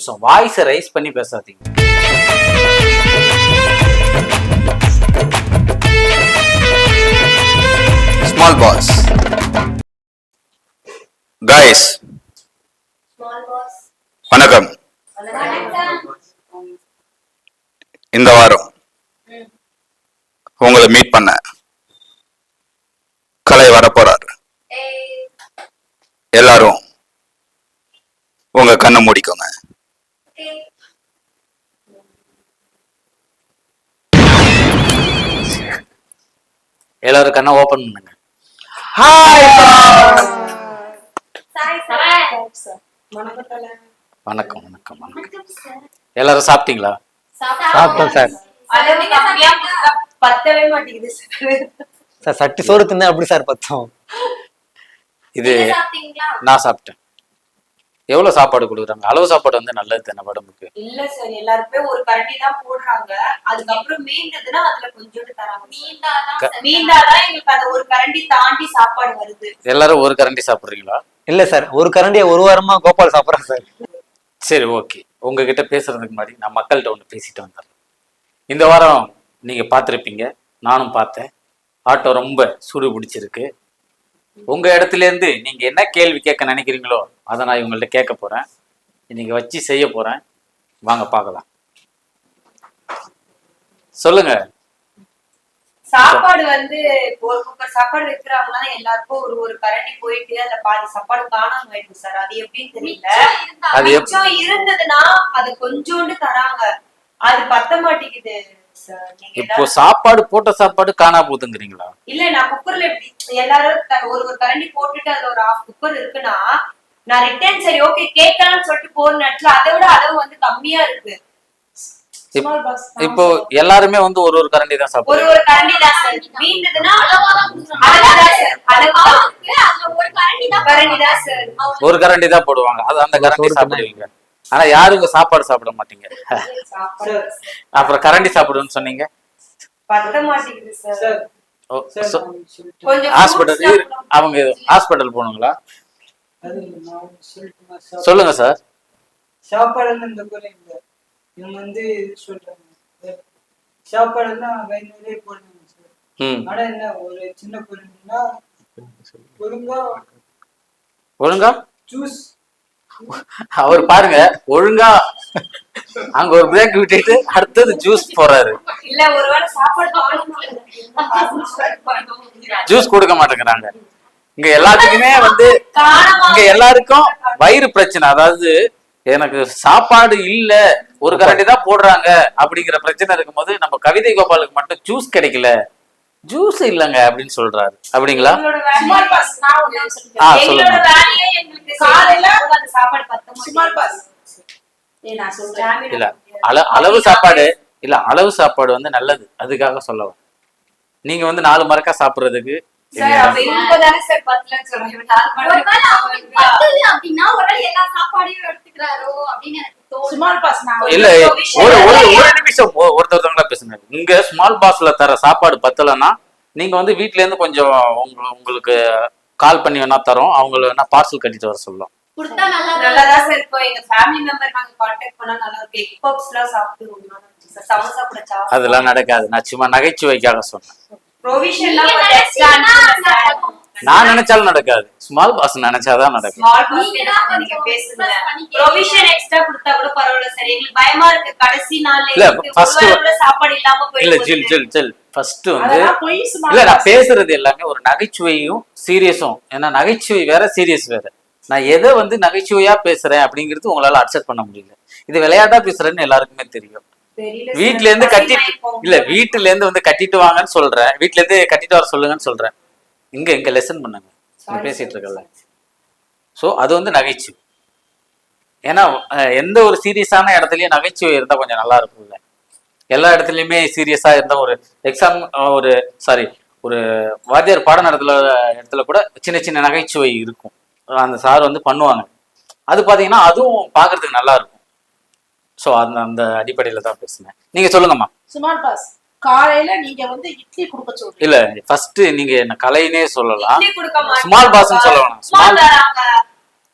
நிமிஷம். வாய்ஸை ரைஸ் பண்ணி பேசாதீங்க. ஸ்மால் பாஸ் கைஸ் வணக்கம். இந்த வாரம் உங்களை மீட் பண்ண கலை வரப்போறார். எல்லாரும் உங்க கண்ணை மூடிக்கோங்க. எல்லாரும் கண்ணை ஓபன் பண்ணுங்க. வணக்கம் வணக்கம் வணக்கம். எல்லாரும் சாப்பிட்டீங்களா? சாப்பிட்டோம். சார். பத்தவே மாட்டேங்குது சார். சட்டி சோறு தின்னா அப்படி சார் பத்தோம்? இது நான் சாப்பிட்டேன். எவ்வளவு சாப்பாடு கொடுக்குறாங்க? அளவு சாப்பாடு வந்து நல்லது தானே உடம்புக்கு? இல்ல சார் எல்லாருமே ஒரு கரண்டி தான் போடுறாங்க. அதுக்கப்புறம் மீந்ததுன்னா அதுல கொஞ்சோண்டு தராங்க. மீந்தாதான் எங்களுக்கு அந்த ஒரு கரண்டி தாண்டி சாப்பாடு வருது. எல்லாரும் ஒரு கரண்டி சாப்பிடுறீங்களா? இல்ல சார் ஒரு கரண்டியை ஒரு வாரமா கோபால் சாப்பிட்றேன் சார் சரி ஓகே உங்ககிட்ட பேசுறதுக்கு முன்னாடி நான் மக்கள்கிட்ட ஒன்று பேசிட்டு வந்துடுறேன். இந்த வாரம் நீங்க பார்த்துருப்பீங்க. நானும் பார்த்தேன். ஆட்டோ ரொம்ப சூடு பிடிச்சிருக்கு. உங்க இடத்துல இருந்து நீங்க என்ன கேள்வி கேட்க நினைக்கிறீங்களோ அதை நான் இவங்கள்ட்ட கேட்க போறேன். இன்னைக்கு வச்சு செய்ய போறேன். வாங்க பார்க்கலாம். சொல்லுங்க. சாப்பாடு வந்து ஒரு குக்கர் சாப்பாடு வைக்கிறாங்கன்னா எல்லாருக்கும் ஒரு ஒரு கரண்டி போயிட்டு அதுல பாதி சாப்பாடு காணாம போயிடுது சார். அது எப்படின்னு தெரியல. மிச்சம் இருந்ததுன்னா அது கொஞ்சோண்டு தராங்க. அது பத்த மாட்டேங்குது. நீங்க இப்போ சாப்பாடு போட்ட சாப்பாடு காணா போகுதுங்கிறீங்களா இல்ல நான் குக்கர்ல எல்லாரும் ஒரு ஒரு கரண்டி போட்டுட்டு அதுல ஒரு ஹாஃப் குக்கர் இருக்குன்னா நான் ரிட்டர்ன் சரி ஓகே கேட்கலாம்னு சொல்லிட்டு போற நேரத்துல அதை விட அளவு வந்து கம்மியா இருக்கு. இப்போ எல்லாருமே வந்து ஒரு ஒரு கரண்டி தான் ஒரு சாப்பிடுறோம் ஒரு கரண்டி தான் சார். மீந்ததுன்னா சார். அளவுதான் கரண்டி தான் சார். ஒரு கரண்டி தான் போடுவாங்க. அது அந்த கரண்டி சாப்பிடுவீங்க ஆனா யாரும் இங்க சாப்பாடு சாப்பிட மாட்டீங்க. சாப்பாடு. அப்புறம் கரண்டி சாப்பிடுன்னு சொன்னீங்க. ஹாஸ்பிட்டல். அவங்க ஹாஸ்பிட்டல் போகணுங்களா? சாப்பாடு சொல்லுங்க சார். சாப்பாடுன்னு இல்லை. இவங்க வந்து சொல்றாங்க. போடுறாங்க சார். ம். ஆனா என்ன ஒரு சின்ன பொருள்னா ஒழுங்கா ஒழுங்கா ஜூஸ் அவர் பாருங்க ஒழுங்கா அங்க ஒரு பிரேக் விட்டுட்டு அடுத்தது ஜூஸ் போறாரு. ஜூஸ் கொடுக்க மாட்டேங்கிறாங்க. இங்க எல்லாத்துக்குமே வந்து இங்க எல்லாருக்கும் வயிறு பிரச்சனை. அதாவது எனக்கு சாப்பாடு இல்ல ஒரு கரண்டி தான் போடுறாங்க அப்படிங்கிற பிரச்சனை இருக்கும்போது நம்ம கவிதை கோபாலுக்கு மட்டும் ஜூஸ் கிடைக்கல. ஜூஸ் இல்லங்க அப்படின்னு சொல்றாரு. அப்படிங்களா? ஆ, சொல்லுங்க. இல்ல அள அளவு சாப்பாடு இல்ல அளவு சாப்பாடு வந்து நல்லது. அதுக்காக சொல்லலாம் நீங்க வந்து நாலு மரக்கா சாப்பிடுறதுக்கு அப்படின்னா ஒருவேளை எல்லா சாப்பாடையும் எடுத்துக்கிறாரோ அப்படின்னு எனக்கு தோணுது. இல்ல ஒரு ஒரு ஒரு நிமிஷம். ஒ- ஒருத்தவங்களா பேசுங்க. இங்க ஸ்மால் பாஸ்ல தர சாப்பாடு பத்தலைன்னா நீங்க வந்து வீட்ல இருந்து கொஞ்சம் உங்க உங்களுக்கு கால் பண்ணி வேணா தரோம். அவங்கள வேணா பார்சல் கட்டிட்டு வர சொல்லலாம். கொடுத்தா நல்லா இருக்கும். எங்க ஃபேமிலி மெம்பர் நாங்க கான்டாக்ட் பண்ணா நல்லா எக் சாப்பிட்டு அதெல்லாம் நடக்காது. நான் சும்மா நகைச்சுவைக்காக சொன்னேன். நான் நினைச்சாலும் நடக்காது. ஸ்மால் பாஸ் நினைச்சாதான் நடக்கும். இல்ல, இல்லாம இல்ல ஜில் ஜில் ஜில். ஃபர்ஸ்ட் வந்து இல்ல நான் பேசுறது எல்லாமே ஒரு நகைச்சுவையும் சீரியஸும் ஏன்னா நகைச்சுவை வேற சீரியஸ் வேற. நான் எதை வந்து நகைச்சுவையா பேசுறேன் அப்படிங்கிறது உங்களால அக்செப்ட் பண்ண முடியல. இது விளையாட்டா பேசுறேன்னு எல்லாருக்குமே தெரியும். வீட்ல இருந்து கட்டிட்டு. இல்ல வீட்டுல இருந்து வந்து கட்டிட்டு வாங்கன்னு சொல்றேன். வீட்ல இருந்து கட்டிட்டு வர சொல்லுங்கன்னு சொல்றேன். இங்க இங்க லெசன் பண்ணுங்க. பேசிட்டு. இருக்கல சோ அது வந்து நகைச்சுவை. ஏன்னா எந்த ஒரு சீரியஸான இடத்துலயும் நகைச்சுவை இருந்தா கொஞ்சம் நல்லா இருக்கும்ல. எல்லா இடத்துலயுமே சீரியஸா இருந்த ஒரு எக்ஸாம் ஒரு சாரி ஒரு வாத்தியார் பாடம் நடத்துல இடத்துல கூட சின்ன சின்ன நகைச்சுவை இருக்கும். அந்த சார் வந்து பண்ணுவாங்க. அது பாத்தீங்கன்னா அதுவும் பார்க்கிறதுக்கு நல்லா இருக்கும். ஸோ அந்த அந்த அடிப்படையில தான் பேசுனேன். நீங்க சொல்லுங்கம்மா. சுமார் பாஸ் காலையில நீங்க வந்து இட்லி கொடுக்க சொல்றீங்க. இல்ல ஃபர்ஸ்ட் நீங்க என்ன கலைனே சொல்லலாம். இட்லி கொடுக்க மாட்டாங்க. ஸ்மால் பாஸ்ன்னு சொல்ல வேணாம் உப்புமா ஸ்மால் தராங்க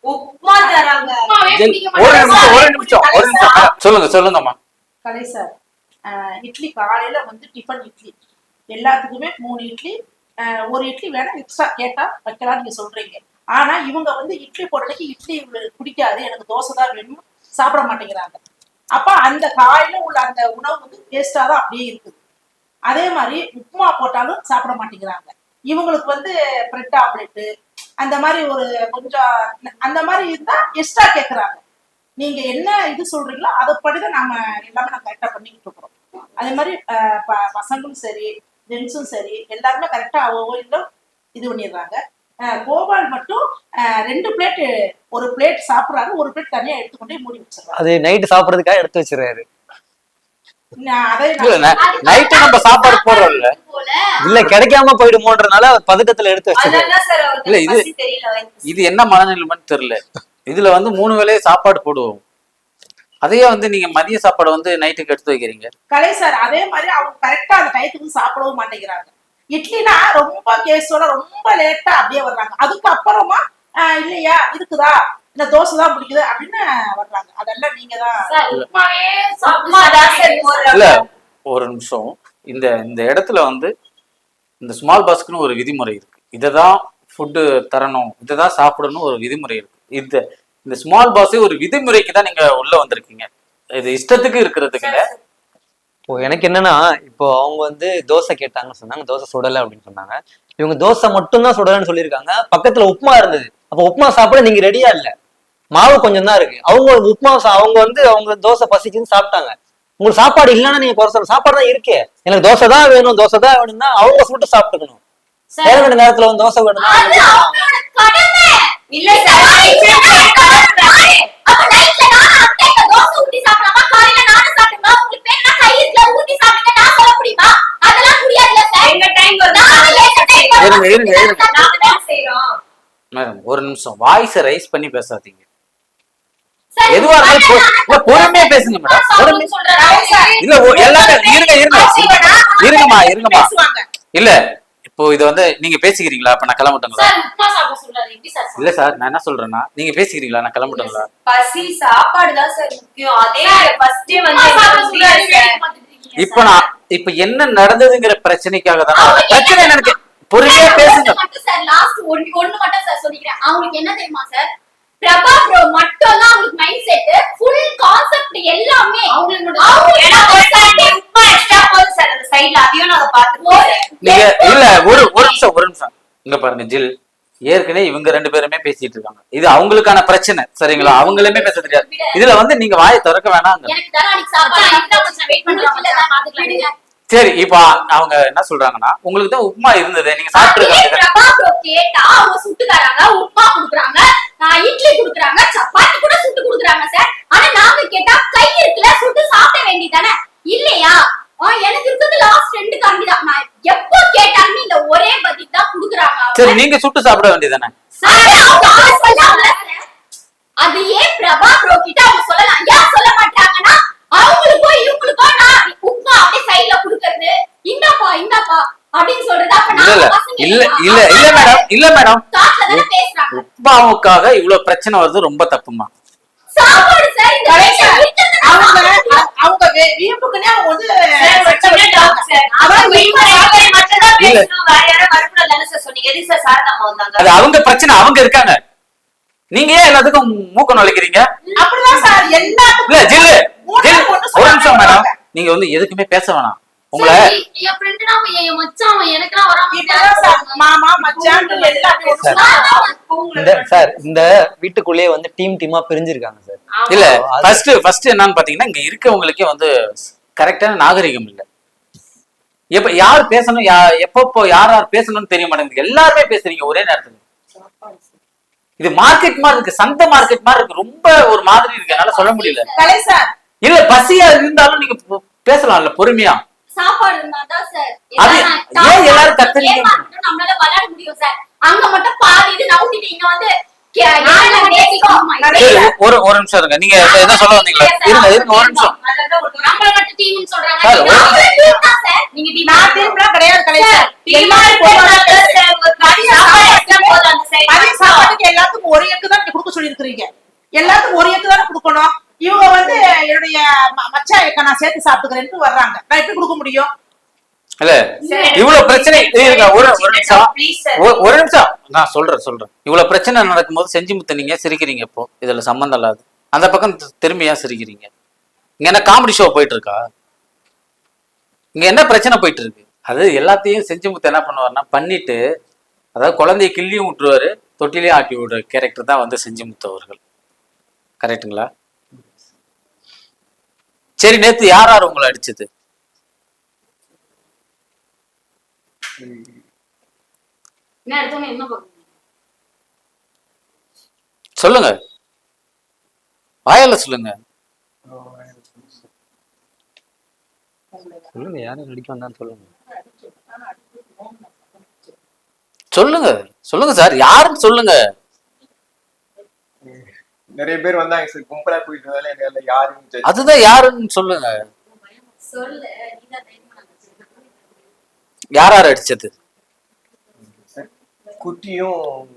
உப்புமா தராங்க ஒரு. நிமிஷம் ஒரு நிமிஷம் ஒரு நிமிஷம். சொல்லுங்க சொல்லுங்கம்மா. கலை சார் இட்லி காலையில வந்து டிஃபன் இட்லி. எல்லாத்துக்குமே மூணு இட்லி. ஒரு இட்லி வேணா எக்ஸ்ட்ரா கேட்டா வைக்கலாம் நீங்க சொல்றீங்க. ஆனா இவங்க வந்து இட்லி போடுறதுக்கு இட்லி பிடிக்காது எனக்கு தோசை தான் வேணும். சாப்பிட மாட்டேங்கிறாங்க. அப்ப அந்த காயில உள்ள அந்த உணவு வந்து வேஸ்டா தான் அப்படியே இருக்குது அதே மாதிரி உப்புமா போட்டாலும் சாப்பிட மாட்டேங்கிறாங்க. இவங்களுக்கு வந்து பிரெட் ஆம்லெட்டு அந்த மாதிரி ஒரு கொஞ்சம் அந்த மாதிரி இருந்தா எக்ஸ்ட்ரா கேக்குறாங்க. நீங்க என்ன இது சொல்றீங்களோ அதைப்படிதான் நாம எல்லாமே நம்ம கரெக்டா பண்ணிக்கிட்டு இருக்கிறோம். அதே மாதிரி பசங்களும் சரி ஜென்ஸும் சரி எல்லாருமே கரெக்டா இல்லை இது பண்ணிடுறாங்க. கோபால் மட்டும் ரெண்டு பிளேட் ஒரு பிளேட் சாப்பிடுறாரு ஒரு பிளேட் தனியா எடுத்துக்கொண்டே மூடி வச்சிடுறாரு. அது நைட்டு சாப்பிடறதுக்காக எடுத்து வச்சிருக்காரு நைட்டு நம்ம சாப்பாடு போடுறோம்ல. இல்ல கிடைக்காம போயிடுமோன்றனால பதட்டத்துல எடுத்து வச்சிருக்காரு இல்ல, இது- இது என்ன மனநிலைமைன்னு தெரியல. இதுல வந்து மூணு வேளையே சாப்பாடு போடுவோம். அதையே வந்து நீங்க மதிய சாப்பாடு வந்து நைட்டுக்கு எடுத்து வைக்கிறீங்க? கலை சார் அதே மாதிரி அவங்க கரெக்டா அந்த டயத்துக்கு சாப்பிடவும் மாட்டேங்கிறாங்க. இட்லினா ரொம்ப கேஸோட ரொம்ப லேட்டா அப்படியே வர்றாங்க. அதுக்கு அப்புறமா ஆஹ், இல்லையா இருக்குதா? இந்த தோசை தான் பிடிக்குது அப்படின்னு வர்றாங்க. அதெல்லாம் நீங்க தான் ஒரு நிமிஷம். இந்த இந்த இடத்துல வந்து இந்த ஸ்மால் பாஸ்க்குன்னு ஒரு விதிமுறை இருக்கு. இதை தான் ஃபுட்டு தரணும். இதை தான் சாப்பிடணும் ஒரு விதிமுறை இருக்கு. இந்த இந்த ஸ்மால் பாஸே ஒரு விதிமுறைக்கு தான் நீங்க உள்ள வந்திருக்கீங்க. இது இஷ்டத்துக்கு இருக்கிறதுக்கு இல்ல. இப்போ எனக்கு என்னன்னா இப்போ அவங்க வந்து தோசை கேட்டாங்கன்னு சொன்னாங்க தோசை சுடலை அப்படின்னு சொன்னாங்க. இவங்க தோசை மட்டும்தான் சுடலைன்னு சொல்லியிருக்காங்க. பக்கத்துல உப்புமா இருந்தது. அப்போ உப்புமா சாப்பிட நீங்க ரெடியா இல்ல. மாவு கொஞ்சம் தான் இருக்கு. அவங்க உப்புமா அவங்க வந்து அவங்க தோசை பசிக்குன்னு சாப்பிட்டாங்க. உங்களுக்கு சாப்பாடு இல்லைன்னா நீங்க குறை சாப்பாடு தான் இருக்கே. எனக்கு தோசை தான் வேணும் தோசை தான் வேணும்னா அவங்க சுட்டு சாப்பிட்டுக்கணும். தேவையான நேரத்துல வந்து தோசை வேணும்னா இல்ல எங்க டைம். இருங்க, மேடம் ஒரு நிமிஷம். வாய்ஸை ரைஸ் பண்ணி பேசாதீங்க. எதுவா இருந்தாலும் பொறுமையா பேசுங்க மேடம். பொறுமை. இல்ல எல்லாமே இருங்க இருங்க. இருங்கம்மா இருங்கம்மா. இல்ல இப்போ இது வந்து நீங்க பேசிக்கிறீங்களா? அப்ப நான் கிளம்பட்டுங்களா? இல்ல சார் நான் என்ன சொல்றேன்னா நீங்க பேசிக்கிறீங்களா? நான் கிளம்பட்டுங்களா? பசி சாப்பாடு தான் சார் முக்கியம். அதே ஃபர்ஸ்ட் வந்து இப்ப. நான் இப்ப என்ன நடந்ததுங்கிற பிரச்சனைக்காக தானே பிரச்சனை எனக்கு பொறுமையா பேசுங்க. சார் லாஸ்ட் ஒன்னு மட்டும் சார் சொல்லிக்கிறேன். அவங்களுக்கு என்ன தெரியுமா சார் பிரபா ப்ரோ மட்டும் தான் அவங்களுக்கு மைண்ட் செட் ஃபுல் கான்செப்ட் எல்லாமே அவங்களுக்கு சார் அந்த சைடுல அதையும் பாத்துருக்கோம் நீங்க இல்ல ஒரு ஒரு நிமிஷம் ஒரு நிமிஷம். இங்க பாருங்க ஜில். ஏற்கனவே இவங்க ரெண்டு பேருமே பேசிட்டு இருக்காங்க. இது அவங்களுக்கான பிரச்சனை சரிங்களா? அவங்களுமே பேச தெரியாது இதுல வந்து நீங்க வாயை திறக்க வேணாங்க. சரி இப்ப அவங்க என்ன சொல்றாங்கன்னா உங்களுக்கு தான் உப்புமா இருந்தது நீங்க அதுவே சாப்பிட்டு பிரபா ப்ரோ கேட்டா அவங்க சுட்டு தராங்க உப்புமா குடுக்குறாங்க ஆஹ் இட்லி குடுக்குறாங்க சப்பாத்தி கூட சுட்டு குடுக்குறாங்க சார் ஆனா நாங்க கேட்டா கை இருக்குல்ல சுட்டு சாப்பிட வேண்டியதானே இல்லையா? எனக்கு இருக்கிறது லாஸ்ட் ரெண்டு கம்பி தான். நான் எப்போ கேட்டாலுமே இந்த ஒரே பதில் தான் குடுக்குறாங்க. சரி நீங்க சுட்டு சாப்பிட வேண்டியதானே. அது ஏன் பிரபா ப்ரோ கிட்ட அவங்க சொல்லலாம்? ஏன் சொல்ல மாட்டாங்கன்னா அவங்களுக்கும் இவங்களுக்கும் நான் உப்புமா அப்படியே சைடுல குடுக்கறது. இந்தாப்பா இந்தாப்பா அப்படின்னு சொல்றது? அப்ப இல்ல இல்ல. இல்ல மேடம் இல்ல மேடம் காட்டுல தானே பேசுறாங்க. உப்புமாவுக்காக இவ்வளவு பிரச்சனை வருது ரொம்ப தப்புமா? சாப்பாடு சார் அவங்க வந்து? அது பிரச்சனை அவங்க இருக்காங்க. நீங்க ஏன் எல்லாத்துக்கும் மூக்க நுழைக்கிறீங்க? அப்படிதான் சார். எல்லாத்துக்கும் இல்ல ஜில்லு. ஒரு நிமிஷம் மேடம். நீங்க வந்து எதுக்குமே பேச வேணாம். உங்களை என் ஃப்ரெண்டு என் மச்சான் வராம மாமா மச்சான். இந்த சார் இந்த வீட்டுக்குள்ளேயே வந்து டீம் டீமா பிரிஞ்சிருக்காங்க சார். இல்ல ஃபர்ஸ்ட் ஃபர்ஸ்ட் என்னன்னு பாத்தீங்கன்னா இங்க இருக்கவங்களுக்கே வந்து கரெக்டான நாகரிகம் இல்ல. எப்ப யார் பேசணும் யா எப்பப்போ யார் யார் பேசணும்னு தெரிய மாட்டேங்குது. எல்லாருமே பேசுறீங்க ஒரே நேரத்துல. இது மார்க்கெட் மாதிரி இருக்கு சந்தை மார்க்கெட் மாதிரி இருக்கு. ரொம்ப ஒரு மாதிரி இருக்கு. என்னால சொல்ல முடியல. இல்ல பசியா இருந்தாலும் நீங்க பு- பேசலாம்ல பொறுமையா. சாப்பாடு இருந்தாதான் சார். எல்லாரும் ஏன் எல்லாரும் சாப்பாடு கத்துறீங்க? நம்மளால விளையாட முடியும் சார். அங்க மட்டும் பாதி இது நவுத்திட்டு இங்க வந்து ஒரு ஒரு நிமிஷம் இருங்க. நீங்க என்ன சொல்ல வந்தீங்களா? இருங்க இருங்க ஒரு நிமிஷம். எல்லாத்துக்கும் ஒரு எக்கு தான் நீங்க கொடுக்க சொல்லி இருக்கிறீங்க எல்லாத்துக்கும் ஒரு எக்கு தானே கொடுக்கணும். இவங்க வந்து என்னுடைய ம- மச்சான் எக்க நான் சேர்த்து சாப்பிட்டுக்கிறேன்ட்டு வர்றாங்க. நான் எப்படி கொடுக்க முடியும்? இல்ல இவ்வளவு பிரச்சனை ஒரு ஒரு நிமிஷம். ஒரு- நான் சொல்றேன் சொல்றேன். இவ்வளவு பிரச்சனை நடக்கும்போது செஞ்சு முத்த நீங்க சிரிக்கிறீங்க இப்போ. இதுல சம்மந்தம் இல்லாது. அந்த பக்கம் தி- திரும்பி ஏன் சிரிக்கிறீங்க? இங்க என்ன காமெடி ஷோ போயிட்டு இருக்கா இங்க என்ன பிரச்சனை போயிட்டு இருக்கு அது எல்லாத்தையும் செஞ்சு முத்து என்ன பண்ணுவாருன்னா பண்ணிட்டு அதாவது குழந்தைய கிள்ளியும் விட்டுருவாரு தொட்டிலையும் ஆட்டி விடுற கேரக்டர் தான் வந்து செஞ்சு முத்து அவர்கள். கரெக்ட்டுங்களா சரி நேத்து யார் யார் உங்களை அடிச்சது என்ன எடுத்தோன்னு என்ன பண்ணுங்க சொல்லுங்க. வாயால சொல்லுங்க. சொல்லுங்க யாரும் நடிக்க வந்தான்னு சொல்லுங்க. சொல்லுங்க சொல்லுங்க சார் யாருன்னு சொல்லுங்க. நிறைய பேர் வந்தாங்க சார் கும்பலா போயிட்டு இருந்தாலும் அதுதான் யாருன்னு சொல்லுங்க. யார் யார் அடிச்சது? குட்டியும்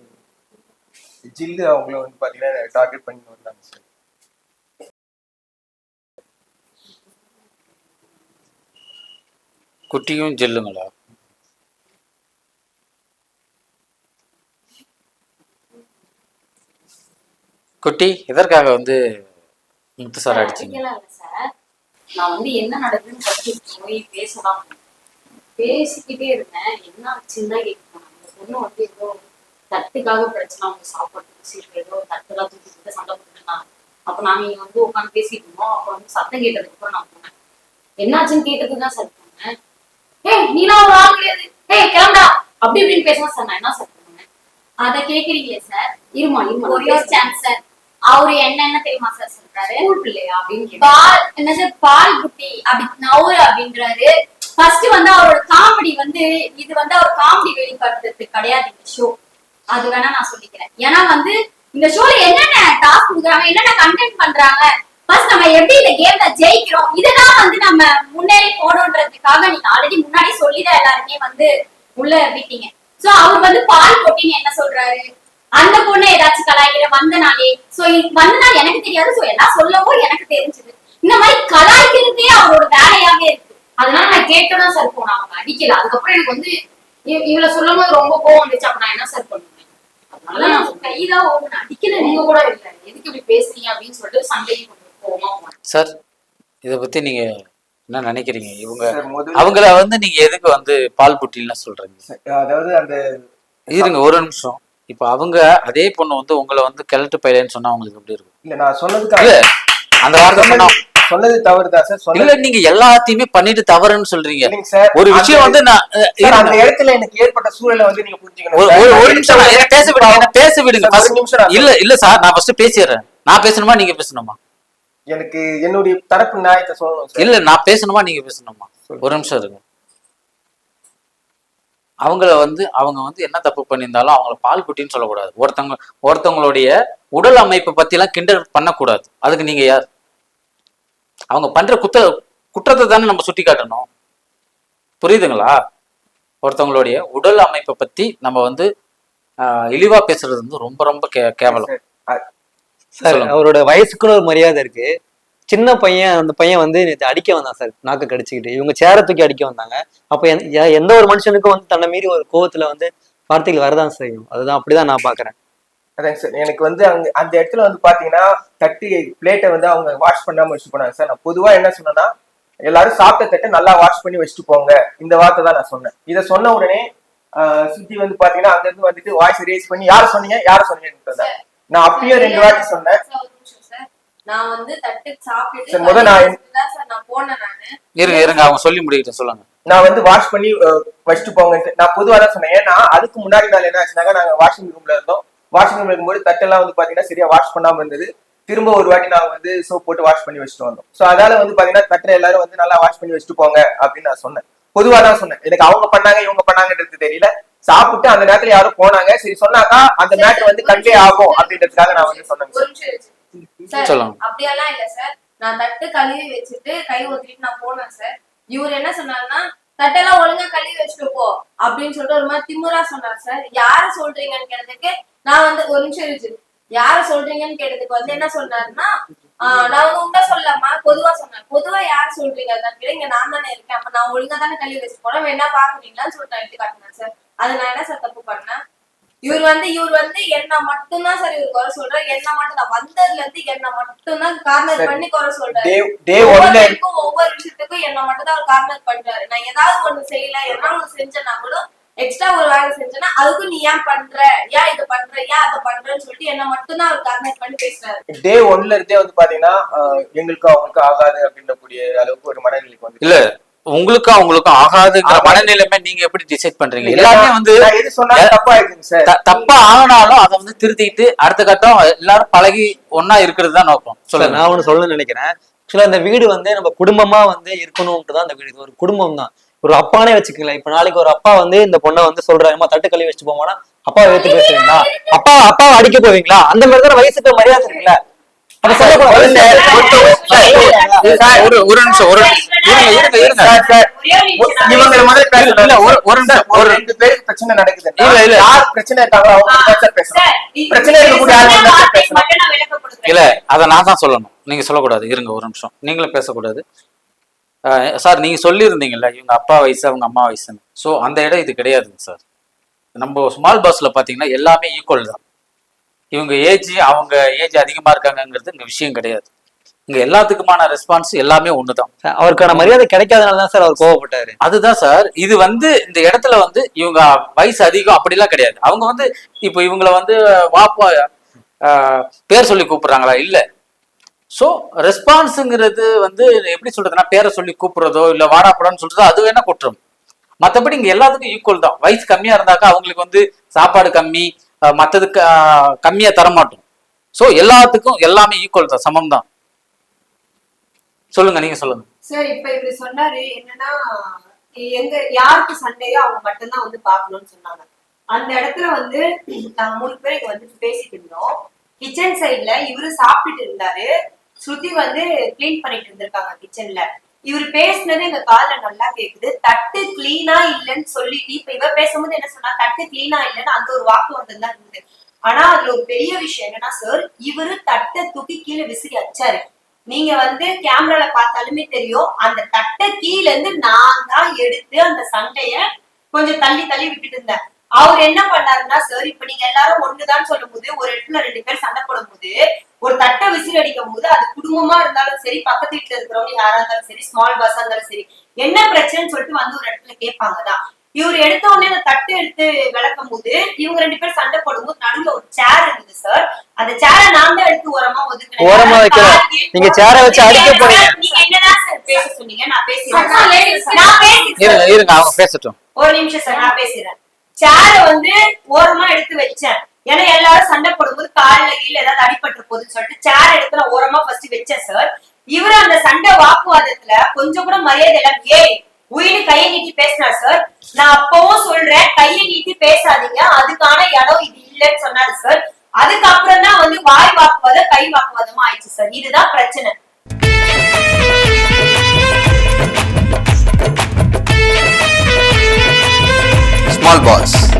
ஜில்லு அவங்கள வந்து பாத்தீங்கன்னா டார்கெட் பண்ணி வந்தாங்க சார் குட்டியும் ஜெல்லுங்களா? குட்டி எதற்காக வந்து முத்து சார் அடிச்சீங்க? நான் வந்து என்ன நடக்குதுன்னு பேசலாம். பேசிக்கிட்டே இருந்தேன். என்ன ஆச்சுன்னு கேட்கணும். அந்த பொண்ணு வந்து ஏதோ தட்டுக்காக பிரச்சனை அவங்க சாப்பாட்டுக்கு சீட்டு ஏதோ தட்டுலாம் தூக்கி போட்டு சண்டை போட்டுருந்தாங்க அப்ப நாங்க இங்க வந்து உட்காந்து பேசிட்டு இருந்தோம். அப்ப வந்து சத்தம் கேட்டதுக்கு அப்புறம் நான் போனேன். என்னாச்சுன்னு கேட்டதுக்கு தான் சார் போனேன். ஏய் நீலாம் ஒரு ஆள் கிடையாது. ஏய் கிளம்பா அப்படி இப்படின்னு பேசினா சார் நான் என்ன சார் பண்ணுவேன் அதை கேக்குறீங்களே சார்? இருமா இருமா ஒரே ஒரு சான்ஸ் சார். அவரு என்ன என்ன தெரியுமா சார் சொல்றாரு? ஸ்கூல் பிள்ளையா? அப்படின்னு பால் என்னது பால் குட்டி அப்படி நவுரு அப்படின்றாரு. ஃபர்ஸ்ட் வந்து அவரோட காமெடி வந்து இது வந்து அவர் காமெடி வெளிப்படுத்துறது கிடையாது இந்த ஷோ அது வேணா நான் சொல்லிக்கிறேன். ஏன்னா வந்து இந்த ஷோல என்னென்ன டாஸ்க் கொடுக்குறாங்க என்னென்ன கண்டென்ட் பண்றாங்க ஃபர்ஸ்ட் நம்ம எப்படி இந்த கேம்ல ஜெயிக்கிறோம் இதெல்லாம் வந்து நம்ம முன்னேறி போகணுன்றதுக்காக நீங்க ஆல்ரெடி முன்னாடி சொல்லிதான் எல்லாருமே வந்து உள்ள விட்டீங்க. சோ அவர் வந்து பால் கொட்டின்னு என்ன சொல்றாரு? அந்த பொண்ணு ஏதாச்சும் கலாய்க்கிற வந்த நாளே. சோ வந்த நாள் எனக்கு தெரியாது. சோ எல்லாம் சொல்லவும் எனக்கு தெரிஞ்சது. இந்த மாதிரி கலாய்க்கிறதே அவரோட வேலையாவே இருக்கு. அதனால நான் கேட்டதான் சார் போனேன் அவங்க அடிக்கல. அதுக்கப்புறம் எனக்கு வந்து இவ- இவளை சொல்லும் போது ரொம்ப கோவம் வந்துச்சு. அப்ப நான் என்ன சார் பண்ணுவேன்? அதனால நான் கைதான் ஓகே அடிக்கல. நீங்க கூட இல்ல. எதுக்கு இப்படி பேசுறீங்க? அப்படின்னு சொல்லிட்டு சண்டையும் கோவமா போனேன். சார் இதை பத்தி நீங்க என்ன நினைக்கிறீங்க? இவங்க அவங்கள வந்து நீங்க எதுக்கு வந்து பால் புட்டிலாம் சொல்றீங்க? அதாவது அந்த இருங்க ஒரு நிமிஷம். இப்போ அவங்க அதே பொண்ணு வந்து உங்களை வந்து கிழட்டு பையலன்னு சொன்னா உங்களுக்கு எப்படி இருக்கும்? இல்ல நான் சொன்னதுக்கு அந்த வார்த்தை சொன்னா சொன்னது தவறுதான் சார் இல்ல நீங்க எல்லாத்தையுமே பண்ணிட்டு தவறுன்னு சொல்றீங்க. ஒரு விஷயம் வந்து நான் அஹ், சார் அந்த இருங்க. இடத்துல எனக்கு ஏற்பட்ட சூழலை வந்து நீங்க புரிஞ்சுக்கணும். ஒரு நிமிஷம் பேச விடுங்க பேச விடுங்க. நிமிஷம் இல்ல இல்ல சார் நான் ஃபர்ஸ்ட் பேசிடுறேன். நான் பேசணுமா நீங்க பேசணுமா? எனக்கு என்னுடைய தரப்பு நியாயத்தை சொல்லணும் இல்ல நான் பேசணுமா நீங்க பேசணுமா? ஒரு நிமிஷம் இருங்க. அவங்கள வந்து அவங்க வந்து என்ன தப்பு பண்ணியிருந்தாலும் அவங்கள பால் குட்டின்னு சொல்லக்கூடாது. ஒருத்தவங்க ஒருத்தவங்களுடைய உடல் அமைப்பை பத்தி எல்லாம் கிண்டல் பண்ணக்கூடாது. அதுக்கு நீங்க யார்? அவங்க பண்ற குத்த குற்றத்தை தானே நம்ம சுட்டி காட்டணும் புரியுதுங்களா? ஒருத்தவங்களுடைய உடல் அமைப்பை பத்தி நம்ம வந்து இழிவா பேசுறது வந்து ரொம்ப ரொம்ப கே கேவலம். சார். அவரோட வயசுக்குன்னு ஒரு மரியாதை இருக்கு. சின்ன பையன் அந்த பையன் வந்து நேத்து அடிக்க வந்தான் சார். நாக்க கடிச்சுக்கிட்டு. இவங்க சேரை தூக்கி அடிக்க வந்தாங்க. அப்ப எந்த ஒரு மனுஷனுக்கும் வந்து தன்னை மீறி ஒரு கோவத்துல வந்து வார்த்தைகள் வரதான் செய்யும். அதுதான் அப்படிதான் நான் பாக்குறேன். அதாங்க சார் எனக்கு வந்து அங்க அந்த இடத்துல வந்து பாத்தீங்கன்னா தட்டி பிளேட்டை வந்து அவங்க வாஷ் பண்ணாம வச்சுட்டு போனாங்க சார் நான் பொதுவா என்ன சொன்னேன்னா எல்லாரும் சாப்பிட்ட தட்டை நல்லா வாஷ் பண்ணி வச்சுட்டு போங்க. இந்த வார்த்தை தான் நான் சொன்னேன். இதை சொன்ன உடனே சுத்தி வந்து பாத்தீங்கன்னா அங்க இருந்து வந்துட்டு வாய்ஸ் ரேஸ் பண்ணி யார சொன்னீங்க? யார சொன்னீங்கன்னு நான் அப்பயும் ரெண்டு வாட்டி சொன்னேன். நான் வந்து தட்டு சாப்பிட்டுட்டு சார், முத நான் இருங்க இருங்க. அவங்க சொல்லி முடிக்கிட்டு சொல்லுங்க. நான் வந்து வாஷ் பண்ணி வச்சுட்டு போங்க நான் பொதுவா தான் சொன்னேன். ஏன்னா அதுக்கு முன்னாடி நாள் என்ன ஆச்சுனாக்கா நாங்க வாஷிங் ரூம்ல இருந்தோம். வாஷிங் ரூம்ல இருக்கும்போது தட்டெல்லாம் வந்து பாத்தீங்கன்னா சரியா வாஷ் பண்ணாம இருந்தது. திரும்ப ஒரு வாட்டி நாங்க வந்து சோப் போட்டு வாஷ் பண்ணி வச்சுட்டு வந்தோம். சோ அதால வந்து பாத்தீங்கன்னா தட்டை எல்லாரும் வந்து நல்லா வாஷ் பண்ணி வச்சுட்டு போங்க அப்படின்னு நான் சொன்னேன். பொதுவா தான் சொன்னேன். எனக்கு அவங்க பண்ணாங்க இவங்க பண்ணாங்கன்றது தெரியல. சாப்பிட்டு அந்த நேரத்துல யாரும் போனாங்க. சரி சொன்னாக்கா அந்த மேட்டர் வந்து கன்வே ஆகும் அப்படின்றதுக்காக நான் வந்து சொன்னேன் சொல்லுங்க. அப்படியெல்லாம் இல்ல சார். நான் தட்டு கழுவி வச்சுட்டு கை ஊத்திட்டு நான் போனேன் சார். இவர் என்ன சொன்னாருன்னா தட்டெல்லாம் ஒழுங்கா கழுவி வச்சுட்டு போ அப்படின்னு சொல்லிட்டு ஒரு மாதிரி திமுறா சொன்னார் சார். யார சொல்றீங்கன்னு கேட்டதுக்கு நான் வந்து ஒரு நிமிஷம் இருந்துச்சு யார சொல்றீங்கன்னு கேட்டதுக்கு வந்து என்ன சொன்னாருன்னா ஆஹ் நான் வந்து உண்மை சொல்லலாமா பொதுவா சொன்னேன் பொதுவா யார் சொல்றீங்க அதான் இங்க நான் தானே இருக்கேன். அப்ப நான் ஒழுங்கா தானே கழுவி வச்சு போனேன் வேணா பாக்குறீங்களான்னு சொல்லிட்டு எடுத்து காட்டினேன் சார். அது நான் என்ன சார் தப்பு பண்ணேன்? இவர் வந்து இவர் வந்து என்ன மட்டும்தான் சார் இவர் குறை சொல்றாரு. என்ன மட்டும் தான் வந்ததுல இருந்து என்ன மட்டும்தான் கார்னர். பண்ணி குறை சொல்றாரு. ஒவ்வொரு விஷயத்துக்கும் என்ன மட்டும் தான் அவர் கார்னர் பண்றாரு. நான் ஏதாவது ஒண்ணு செய்யல எதனா ஒண்ணு செஞ்சேன்னா கூட எக்ஸ்ட்ரா ஒரு வேலை செஞ்சேன்னா அதுக்கும் நீ ஏன் பண்ற? ஏன் இது பண்ற? ஏன் அதை பண்றன்னு சொல்லிட்டு என்ன மட்டும் தான் அவர் கார்னர் பண்ணி பேசுறாரு. டே ஒன்ல இருந்தே வந்து பாத்தீங்கன்னா எங்களுக்கு அவங்களுக்கு ஆகாது அப்படின்ற கூடிய அளவுக்கு ஒரு மனநிலைக்கு வந்து இல்ல உங்களுக்கும் அவங்களுக்கும் ஆகாதுங்கிற. மனநிலைமை நீங்க எப்படி டிசைட் பண்றீங்க? எல்லாமே வந்து தப்பா இருக்குங்க சார். த- தப்பா ஆனாலும் அதை வந்து திருத்திட்டு அடுத்த கட்டம் எல்லாரும் பழகி ஒன்னா இருக்கிறது தான் நோக்கம். சொல்லுங்க. நான் ஒண்ணு சொல்லணும்னு நினைக்கிறேன். ஆக்சுவலா இந்த வீடு வந்து நம்ம குடும்பமா வந்து இருக்கணும்ட்டு தான் இந்த வீடு. இது ஒரு குடும்பம் தான். ஒரு அப்பானே வச்சுக்கல இப்ப நாளைக்கு ஒரு அப்பா வந்து இந்த பொண்ணை வந்து சொல்றாருமா தட்டு கழுவி வச்சுட்டு போமானா அப்பா எடுத்து பேசுவீங்களா அப்பா அப்பாவை அடிக்க போவீங்களா? அந்த மாதிரி தானே வயசுக்கு மரியாதை இருக்குல்ல. ஒரு ஒரு நிமிஷம் ஒரு இவங்க முதல்ல. இல்ல, ஒரு- நிமிஷம், ஒரு ரெண்டு பேருக்கு பிரச்சனை நடக்குது. இல்ல, இல்ல. யார் பிரச்சனை இருக்காங்களோ அவங்க இது- பிரச்சனை இருக்கக்கூடிய விளக்கம் கொடுக்குறேன். இல்ல அதை நான் தான் சொல்லணும். நீங்க சொல்லக்கூடாது. இருங்க ஒரு நிமிஷம். நீங்களும் பேசக்கூடாது. சார் நீங்க சொல்லியிருந்தீங்கல்ல இவங்க அப்பா வயசு அவங்க அம்மா வயசுன்னு. ஸோ அந்த இடம் இது கிடையாதுங்க சார். நம்ம ஸ்மால் பஸ்ல பாத்தீங்கன்னா எல்லாமே ஈக்குவல் தான். இவங்க ஏஜ் அவங்க ஏஜ் அதிகமா இருக்காங்கங்கிறது இங்க விஷயம் கிடையாது. இங்க எல்லாத்துக்குமான ரெஸ்பான்ஸ் எல்லாமே ஒண்ணுதான். அவருக்கான மரியாதை கிடைக்காதனால தான் சார் அவர் கோவப்பட்டாரு. அதுதான் சார். இது வந்து இந்த இடத்துல வந்து இவங்க வயசு அதிகம் அப்படிலாம் கிடையாது. அவங்க வந்து இப்போ இவங்கள வந்து வாப்பா பேர் சொல்லி கூப்பிடுறாங்களா? இல்ல. ஸோ ரெஸ்பான்ஸுங்கிறது வந்து எப்படி சொல்றதுன்னா பேரை சொல்லி கூப்பிடுறதோ இல்ல வாடாப்படான்னு சொல்றதோ அது வேணா குற்றம். மற்றபடி இங்க எல்லாத்துக்கும் ஈக்குவல் தான். வயசு கம்மியா இருந்தாக்கா அவங்களுக்கு வந்து சாப்பாடு கம்மி மற்றதுக்கு மத்ததுக்கு தரமாட்டோம் கம்மியா தர மாட்டோம் ஸோ எல்லாத்துக்கும் எல்லாமே ஈக்குவல் தான் சமம் தான் சொல்லுங்க நீங்க சொல்லுங்க. சார் இப்ப இவரு சொன்னாரு என்னன்னா எங்க யாருக்கு சண்டையோ அவங்க மட்டும்தான் வந்து பாக்கணும்னு சொன்னாங்க. அந்த இடத்துல வந்து நாங்க மூணு பேர் இங்க வந்து பேசிட்டு இருந்தோம். கிச்சன் சைடுல இவரு சாப்பிட்டுட்டு இருந்தாரு. ஸ்ருதி வந்து கிளீன் பண்ணிட்டு இருந்திருக்காங்க கிச்சன்ல இவர் பேசுனது எங்க கால நல்லா கேக்குது. தட்டு கிளீனா இல்லைன்னு சொல்லிட்டு இப்ப இவ பேசும்போது என்ன சொன்னா தட்டு கிளீனா இல்லைன்னு அந்த ஒரு வாக்கு தான் இருந்தது. ஆனா அதுல ஒரு பெரிய விஷயம் என்னன்னா சார் இவரு தட்டை தூக்கி கீழே விசிறி அடிச்சாரு. நீங்க வந்து கேமரால பார்த்தாலுமே தெரியும் அந்த தட்டை கீழ இருந்து நான் தான் எடுத்து அந்த சண்டைய கொஞ்சம் தள்ளி தள்ளி விட்டுட்டு இருந்தேன். அவர் என்ன பண்ணாருன்னா சார் இப்ப நீங்க எல்லாரும் ஒண்ணுதான் சொல்லும் போது ஒரு இடத்துல ரெண்டு பேர் சண்டை போடும் போது ஒரு தட்டை விசில் அடிக்கும் போது அது குடும்பமா இருந்தாலும் சரி பக்கத்து வீட்டுல இருக்கிறவங்க யாரா இருந்தாலும் சரி ஸ்மால் பஸ்ஸா இருந்தாலும் சரி என்ன பிரச்சனைன்னு சொல்லிட்டு வந்து ஒரு இடத்துல கேட்பாங்கதான் இவர் எடுத்த உடனே அந்த தட்டு எடுத்து விளக்கும் போது இவங்க ரெண்டு பேரும் சண்டை போடும்போது நடுவுல ஒரு சேர் இருந்தது சார் அந்த சேரை நான் தான் எடுத்து ஓரமா ஒதுக்குனேன். ஓரமா. நீங்க chair-அ வச்சு அடிக்க போறீங்க. நீங்க என்னதான் சார் பேச சொன்னீங்க? நான். பேசுறேன் நான் பேசுறேன் இருங்க. இருங்க அவங்க பேசட்டும். ஒரு நிமிஷம் சார் நான் பேசுறேன் சேர வந்து ஓரமா எடுத்து வச்சேன். ஏன்னா எல்லாரும் சண்டை போடும்போது காலில் கீழ ஏதாவது அடிபட்டு போகுதுன்னு சொல்லிட்டு சேர் எடுத்து நான் ஓரமா ஃபர்ஸ்ட் வச்சேன் சார் இவரு அந்த சண்டை வாக்குவாதத்துல கொஞ்சம் கூட மரியாதை எல்லாம் ஏய் உயிர் கையை நீட்டி பேசினார் சார் நான் அப்பவும் சொல்றேன் கையை நீட்டி பேசாதீங்க. அதுக்கான இடம் இது இல்லைன்னு சொன்னாரு சார் அதுக்கப்புறம் தான் வந்து வாய் வாக்குவாதம் கை வாக்குவாதமா ஆயிடுச்சு சார் இதுதான் பிரச்சனை. small balls.